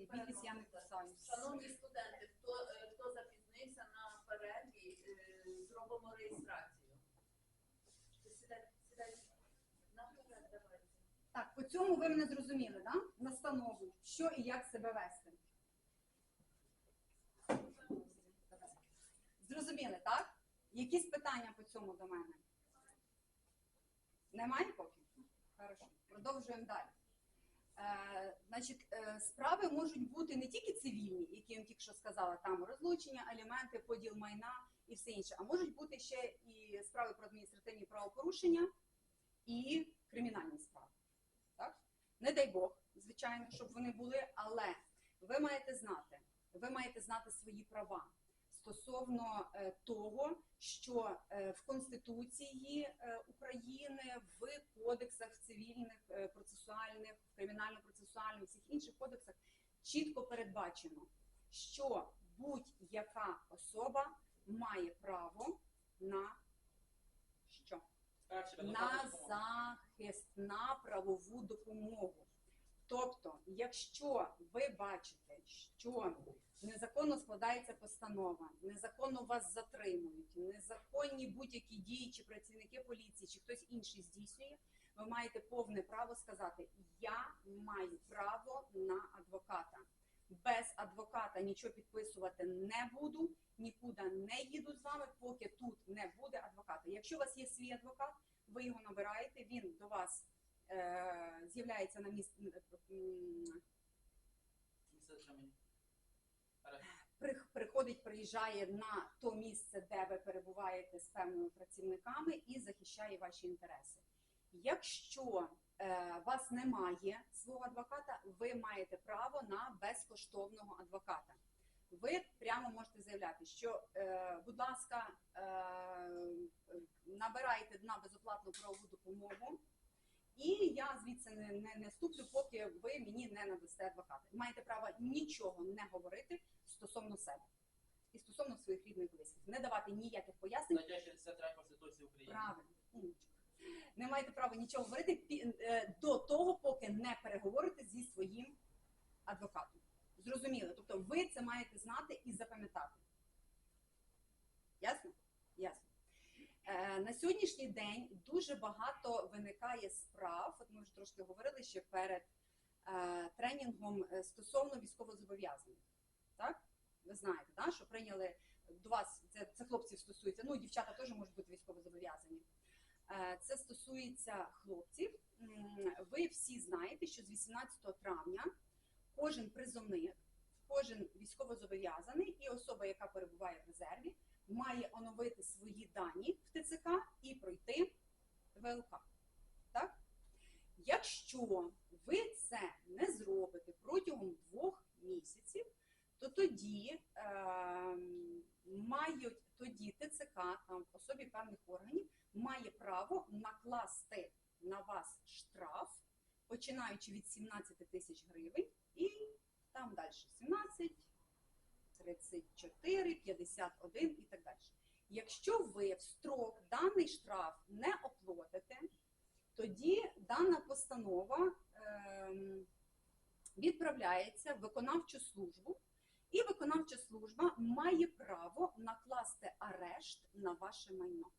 Не бійтесь, я не кусаюсь. Шановні студенти, хто, е, хто запізнився на перерві, е, зробимо реєстрацію. Сідайте, сідайте. Наперед, давайте. Так, по цьому ви мене зрозуміли, да? Настанову, що і як себе вести. Зрозуміли, так? Якісь питання по цьому до мене? Немає поки? Хорошо. Продовжуємо далі. Значить, е, справи можуть бути не тільки цивільні, які я тільки що сказала, там розлучення, аліменти, поділ майна і все інше, а можуть бути ще і справи про адміністративні правопорушення і кримінальні справи. Так? Не дай Бог, звичайно, щоб вони були, але ви маєте знати, ви маєте знати свої права стосовно е, того, що е, в Конституції е, України, в кодексах цивільних, процесуальних, кримінально-процесуальних, всіх інших кодексах чітко передбачено, що будь-яка особа має право на що? На захист, на правову допомогу. Тобто, якщо ви бачите, що незаконно складається постанова, незаконно вас затримують, незаконні будь-які дії чи працівники поліції, чи хтось інший здійснює, ви маєте повне право сказати: Я маю право на адвоката. Без адвоката нічого підписувати не буду, нікуди не їду з вами, поки тут не буде адвоката. Якщо у вас є свій адвокат, ви його набираєте, він до вас з'являється на місці, приходить, приїжджає на то місце, де ви перебуваєте з певними працівниками і захищає ваші інтереси. Якщо е, вас немає свого адвоката, ви маєте право на безкоштовного адвоката. Ви прямо можете заявляти, що, е, будь ласка, е, набирайте на безоплатну правову допомогу, і я звідси не, не, не ступлю, поки ви мені не надасте адвоката. Маєте право нічого не говорити стосовно себе і стосовно своїх рідних близьких, не давати ніяких пояснень. Стаття 63 Конституції України. Правильно. Не маєте права нічого говорити е, до того, поки не переговорите зі своїм адвокатом. Зрозуміло. Тобто ви це маєте знати і запам'ятати. Ясно? Ясно. Е, на сьогоднішній день дуже багато виникає справ. От ми вже трошки говорили ще перед е, тренінгом е, стосовно військовозобов'язаних. Так? Ви знаєте, да, що прийняли до вас, це, це хлопців стосується, ну дівчата теж можуть бути військовозобов'язані. Це стосується хлопців. Ви всі знаєте, що з 18 травня кожен призовник, кожен військовозобов'язаний і особа, яка перебуває в резерві, має оновити свої дані в ТЦК і пройти ВЛК. Так? Якщо ви це не зробите протягом двох місяців, то тоді е, мають тоді ТЦК там в особі певних органів має право накласти на вас штраф, починаючи від 17 тисяч гривень, і там далі 17, 34, 51 і так далі. Якщо ви в строк даний штраф не оплатите, тоді дана постанова ем, відправляється в виконавчу службу, і виконавча служба має право накласти арешт на ваше майно.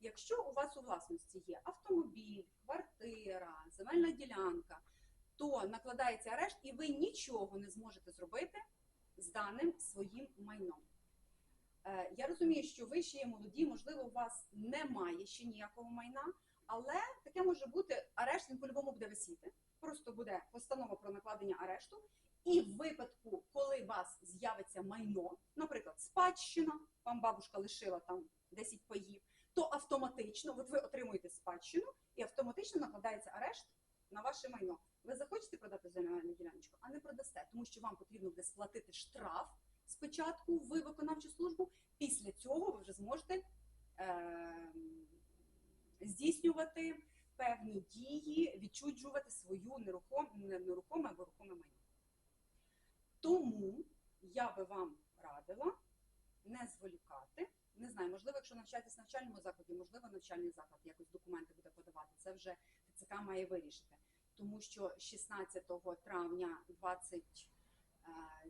Якщо у вас у власності є автомобіль, квартира, земельна ділянка, то накладається арешт, і ви нічого не зможете зробити з даним своїм майном. Розумію, що ви ще є молоді, можливо, у вас немає ще ніякого майна, але таке може бути, арешт він по-любому буде висіти. Просто буде постанова про накладення арешту, і в випадку, коли у вас з'явиться майно, наприклад, спадщина, вам бабушка лишила там 10 паїв, то автоматично, от ви отримуєте спадщину, і автоматично накладається арешт на ваше майно. Ви захочете продати земельну діляночку, а не продасте, тому що вам потрібно буде сплатити штраф спочатку в виконавчу службу. Після цього ви вже зможете е, здійснювати певні дії, відчуджувати свою нерухом, нерухоме або рухоме майно. Тому я би вам радила не зволікати. Не знаю, можливо, якщо навчаєтесь в навчальному закладі, можливо, навчальний заклад якось документи буде подавати. Це вже ТЦК має вирішити. Тому що 16 травня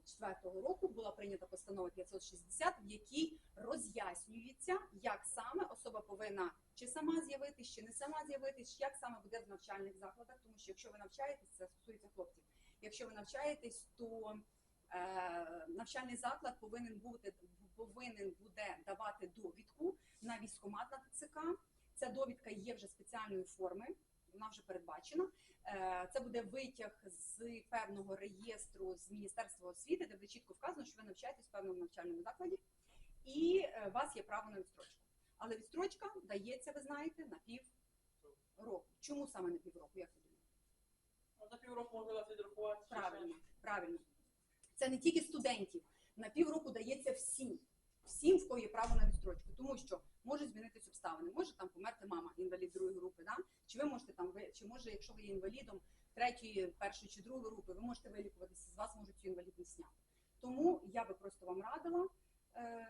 2024 року була прийнята постанова 560, в якій роз'яснюється, як саме особа повинна чи сама з'явитись, чи не сама з'явитись, як саме буде в навчальних закладах. Тому що якщо ви навчаєтесь, це стосується хлопців. Якщо ви навчаєтесь, то е, навчальний заклад повинен бути повинен буде давати довідку на військкомат на ТЦК. Ця довідка є вже спеціальної форми, вона вже передбачена. Е, Це буде витяг з певного реєстру з Міністерства освіти, де буде чітко вказано, що ви навчаєтесь в певному навчальному закладі, і е, у вас є право на відстрочку. Але відстрочка дається, ви знаєте, на пів року. Чому саме на півроку? Як ви думаєте? Ну, За півроку можна відрахувати. Правильно, правильно. Це не тільки студентів. На півроку дається всім, всім, в кого є право на відстрочку, тому що можуть змінитись обставини. Може там померти мама, інвалід другої групи, да? чи ви можете там ви, чи може, якщо ви є інвалідом третьої, першої чи другої групи, ви можете вилікуватися, з вас можуть цю інвалідність зняти. Тому я би просто вам радила е,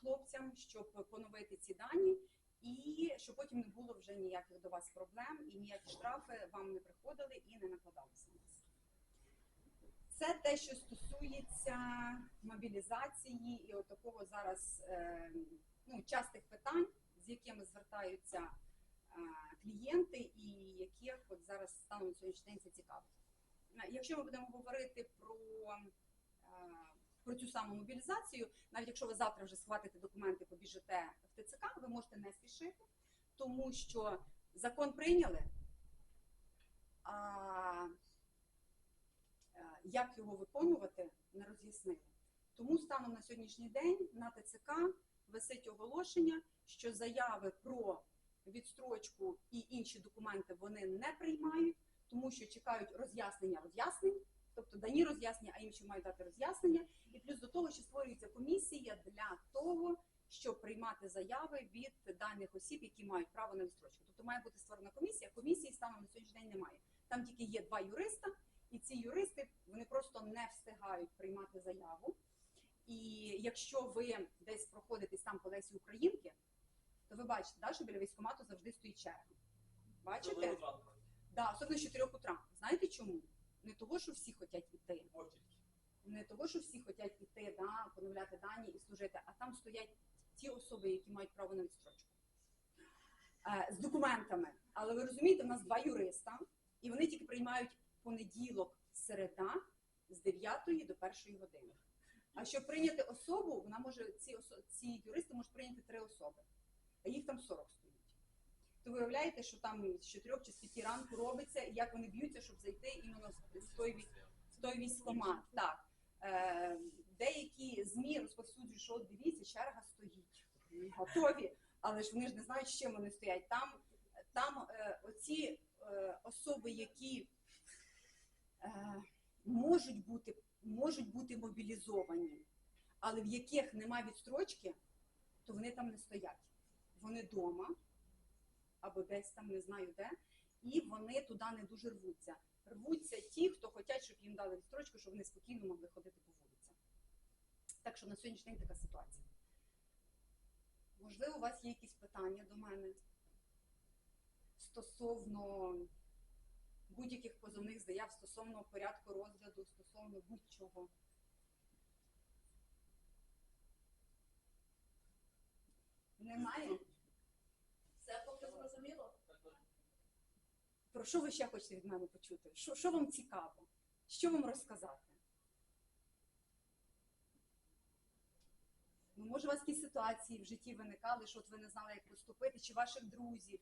хлопцям, щоб поновити ці дані. І щоб потім не було вже ніяких до вас проблем і ніякі штрафи вам не приходили і не накладалися. Це те, що стосується мобілізації і от такого зараз е, ну, частих питань, з якими звертаються е, клієнти, і яких от зараз станом сьогоднішній день. Е, Якщо ми будемо говорити про, е, про цю саму мобілізацію, навіть якщо ви завтра вже схватите документи, побіжите в ТЦК, ви можете не спішити, тому що закон прийняли. Як його виконувати, не роз'яснили. Тому станом на сьогоднішній день на ТЦК висить оголошення, що заяви про відстрочку і інші документи вони не приймають, тому що чекають роз'яснення роз'яснень, тобто дані роз'яснення, а інші мають дати роз'яснення. І плюс до того, що створюється комісія для того, щоб приймати заяви від даних осіб, які мають право на відстрочку. Тобто має бути створена комісія. Комісії станом на сьогоднішній день немає. Там тільки є два юриста, і ці юристи вони просто не встигають приймати заяву. І якщо ви десь проходитесь там по Лесі Українки, то ви бачите, да, що біля військкомату завжди стоїть черга. Бачите? Да, особливо з 4 утра. Знаєте чому? Не того, що всі хочуть іти, не того, що всі хочуть іти, да, поновляти дані і служити, а там стоять ті особи, які мають право на відстрочку е, з документами. Але ви розумієте, в нас два юриста, і вони тільки приймають понеділок, середа з 9 до 1 години. А щоб прийняти особу, вона може ці ці юристи можуть прийняти три особи, а їх там 40 стоїть. То ви уявляєте, що там з 4 чи з 5 ранку робиться, і як вони б'ються, щоб зайти іменно в той, в той військкомат. Так. Е, деякі ЗМІ розповсюджують, що дивіться, черга стоїть. Готові, але ж вони ж не знають, з чим вони стоять. Там, там е, оці е, особи, які можуть бути, можуть бути мобілізовані, але в яких немає відстрочки, то вони там не стоять. Вони вдома або десь там не знаю де, і вони туди не дуже рвуться. Рвуться ті, хто хочуть, щоб їм дали відстрочку, щоб вони спокійно могли ходити по вулицям. Так що на сьогоднішній день така ситуація. Можливо, у вас є якісь питання до мене стосовно будь-яких позовних заяв, стосовно порядку розгляду, стосовно будь-чого. Немає? Все поки зрозуміло? Про що ви ще хочете від мене почути? Що, що вам цікаво? Що вам розказати? Ну, може, у вас якісь ситуації в житті виникали, що от ви не знали, як поступити, чи ваших друзів.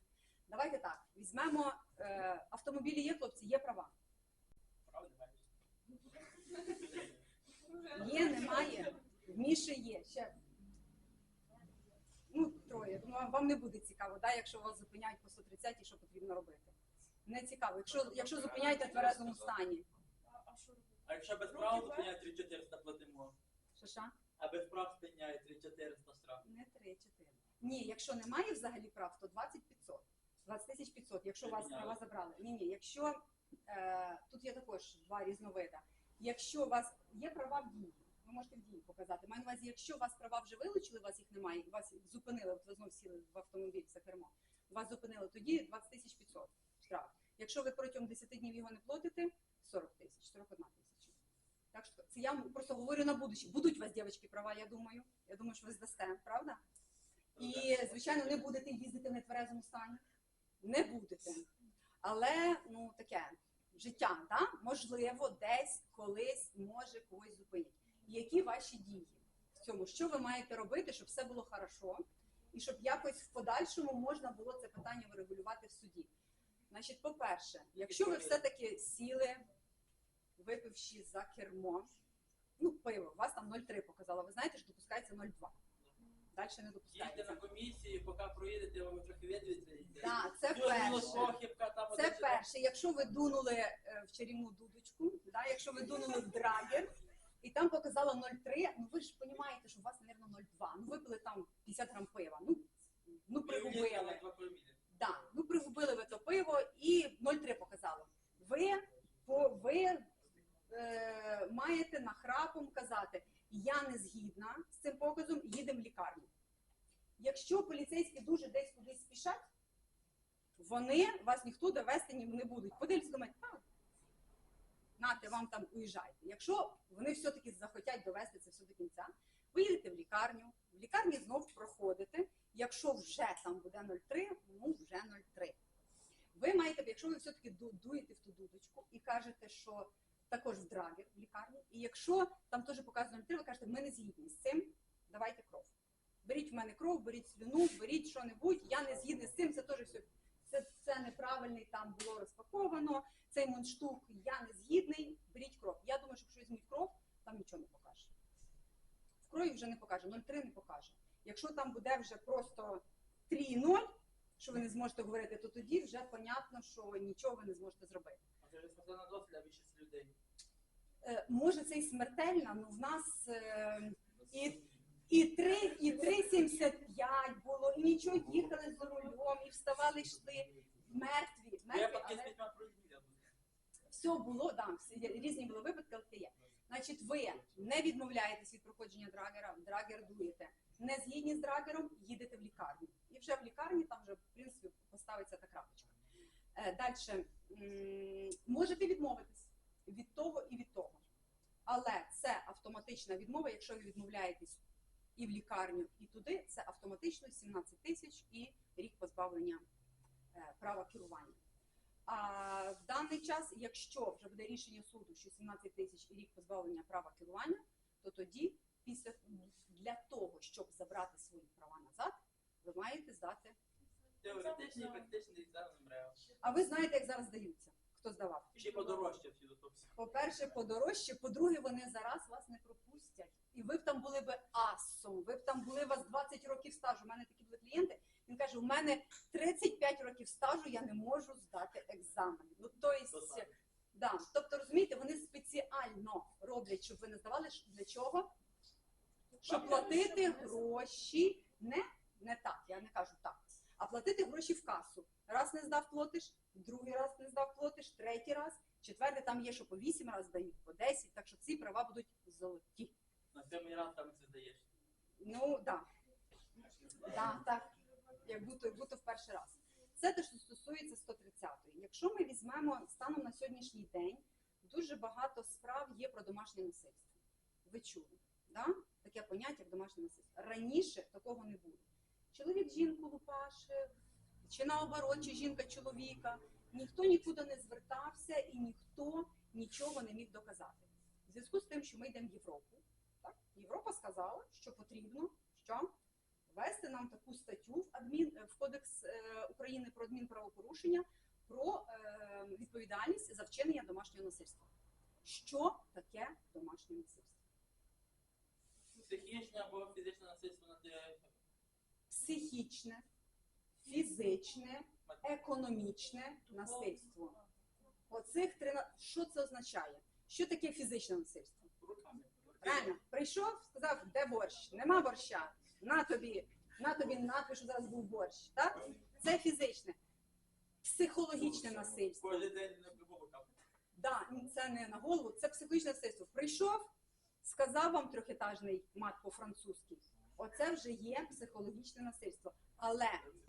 Давайте так, візьмемо е, автомобілі є, хлопці, є права. Є, немає. В Міші є. Ще. Ну, троє. Ну, вам- не буде цікаво, да, якщо вас зупиняють по 130 що потрібно робити. Не цікаво. Якщо, якщо зупиняєте в тверезому стані. А якщо без прав зупиняють 3400 платимо, Що що? а без прав спиняють 3400 штраф. Не 3-4. Ні, якщо немає взагалі прав, то 20 500. 20 тисяч 500, якщо у вас права забрали. Ні, ні, якщо е, тут є також два різновиди. Якщо у вас є права в дії, ви можете в дії показати. Маю на увазі, якщо у вас права вже вилучили, у вас їх немає, і вас зупинили, от ви знову сіли в автомобіль за кермо, вас зупинили, тоді 20 тисяч 500 штраф. Якщо ви протягом 10 днів його не платите, 40 тисяч, 41 тисяча. Так що це я просто говорю на будущее. Будуть у вас, дівчатки, права, я думаю. Я думаю, що ви здасте, правда? І, звичайно, не будете їздити в нетверезому стані. Не будете. Але ну таке життя, да? можливо, десь колись може когось зупинити. Які ваші дії в цьому? Що ви маєте робити, щоб все було хорошо, і щоб якось в подальшому можна було це питання врегулювати в суді? Значить, по-перше, якщо ви все-таки сіли, випивши за кермо, ну, пиво, у вас там 0,3 показало, ви знаєте, що допускається 0,2. Далі не Їдьте на допускається. комісію, поки проїдете, ви трохи відвідуєте. Да, це перше. там Це перше, якщо ви дунули е, в чарівну дудочку, да, якщо ви дунули в драгер, і там показало 0,3, ну ви ж розумієте, що у вас, мабуть, 0,2. Ну випили там 50 грам пива. Ну, ну пригубили. Да, ну пригубили ви то пиво і 0,3 показало. Ви, по, ви е, маєте нахрапом казати, я не згідна з цим показом, їдемо в лікарню. Якщо поліцейські дуже десь вони вас ніхто довести не будуть. Подивіться, думають, а, нате, вам там уїжджайте. Якщо вони все-таки захотять довести це все до кінця, ви їдете в лікарню, в лікарні знов проходите. Якщо вже там буде 0,3, ну вже 0,3. Ви маєте, якщо ви все-таки ду- дуєте в ту дудочку і кажете, що також в драгер в лікарні, і якщо там теж показує 0,3, ви кажете, ми не згідні з цим, давайте кров. Беріть в мене кров, беріть слюну, беріть що-небудь, я не згідний з цим, це теж все. Це, це неправильний там було розпаковано, цей мундштук, я не згідний, беріть кров. Я думаю, що якщо візьмуть кров, там нічого не покаже. В крові вже не покаже, 0,3 не покаже. Якщо там буде вже просто 3,0, що ви не зможете говорити, то тоді вже понятно, що нічого ви не зможете зробити. Це вже смертельна доза для більшості людей. Е, може, це і смертельно, але в нас е, і, і 3, і 3,75 було, і нічого їхали за рулем, і вставали, йшли мертві. мертві з але п'ятьма все було, да, всі різні були випадки, але це є. Значить, ви не відмовляєтесь від проходження драгера, драгер дуєте. Не згідні з драгером, їдете в лікарню. І вже в лікарні там вже, в принципі, поставиться та крапочка. Е, Далі, можете відмовитись від того і від того. Але це автоматична відмова, якщо ви відмовляєтесь і в лікарню, і туди, це автоматично 17 тисяч і рік позбавлення права керування. А в даний час, якщо вже буде рішення суду, що 17 тисяч і рік позбавлення права керування, то тоді, після для того, щоб забрати свої права назад, ви маєте здати. Теоретичний і практичний екзамен МРЕО. А ви знаєте, як зараз здаються? Хто здавав? Ще подорожче всі. По-перше, подорожче, по-друге, вони зараз вас не пропустять. І ви б там були би асом, ви б там були у вас 20 років стажу. У мене такі були клієнти. Він каже: у мене 35 років стажу, я не можу здати екзамен. Ну то То есть, да, тобто розумієте, вони спеціально роблять, щоб ви не здавали для чого? Щоб платити гроші не, не так, я не кажу так, а платити гроші в касу. Раз не здав платиш, другий раз не здав платиш, третій раз, четвертий там є, що по 8 разів дають, по 10, так що ці права будуть золоті. На сьомий раз там це здаєш. Ну да. Да, так. Як будто, будто в перший раз. Це те, що стосується 130-ї. Якщо ми візьмемо станом на сьогоднішній день, дуже багато справ є про домашнє насильство. Ви чули, да? таке поняття, як домашнє насильство. Раніше такого не було. Чоловік жінку лупашив, чи наоборот, чи жінка чоловіка. Ніхто нікуди не звертався і ніхто нічого не міг доказати. В зв'язку з тим, що ми йдемо в Європу, так? Європа сказала, що потрібно що ввести нам таку статтю в адмін в кодекс е, України про адмінправопорушення про е, відповідальність за вчинення домашнього насильства. Що таке домашнє насильство? Психічне або фізичне насильство над е, Психічне, фізичне, економічне насильство. Оцих три на- що це означає? Що таке фізичне насильство? Правильно, прийшов, сказав, де борщ? Нема борща. На тобі, на тобі напишу зараз був борщ. Так? Це фізичне. Психологічне насильство. Кожен день на. Да, це не на голову, це психологічне насильство. Прийшов, сказав вам трьохетажний мат по-французьки. Оце вже є психологічне насильство. Але